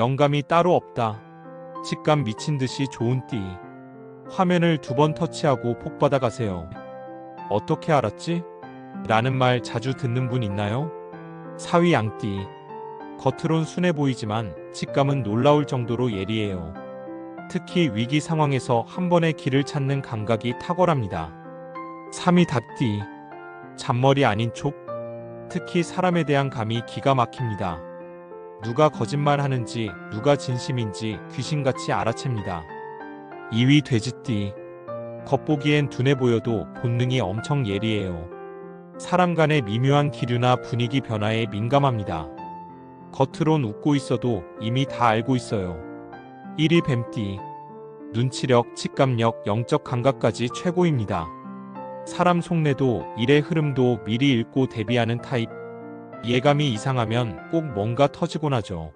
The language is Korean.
영감이 따로 없다. 직감 미친 듯이 좋은 띠. 화면을 두 번 터치하고 폭 받아 가세요. 어떻게 알았지? 라는 말 자주 듣는 분 있나요? 사위 양띠. 겉으론 순해 보이지만 직감은 놀라울 정도로 예리해요. 특히 위기 상황에서 한 번의 길을 찾는 감각이 탁월합니다. 3위 닭띠. 잔머리 아닌 촉. 특히 사람에 대한 감이 기가 막힙니다. 누가 거짓말 하는지, 누가 진심인지 귀신같이 알아챕니다. 2위 돼지띠. 겉보기엔 둔해 보여도 본능이 엄청 예리해요. 사람 간의 미묘한 기류나 분위기 변화에 민감합니다. 겉으론 웃고 있어도 이미 다 알고 있어요. 1위 뱀띠. 눈치력, 직감력, 영적 감각까지 최고입니다. 사람 속내도 일의 흐름도 미리 읽고 대비하는 타입. 예감이 이상하면 꼭 뭔가 터지곤 하죠.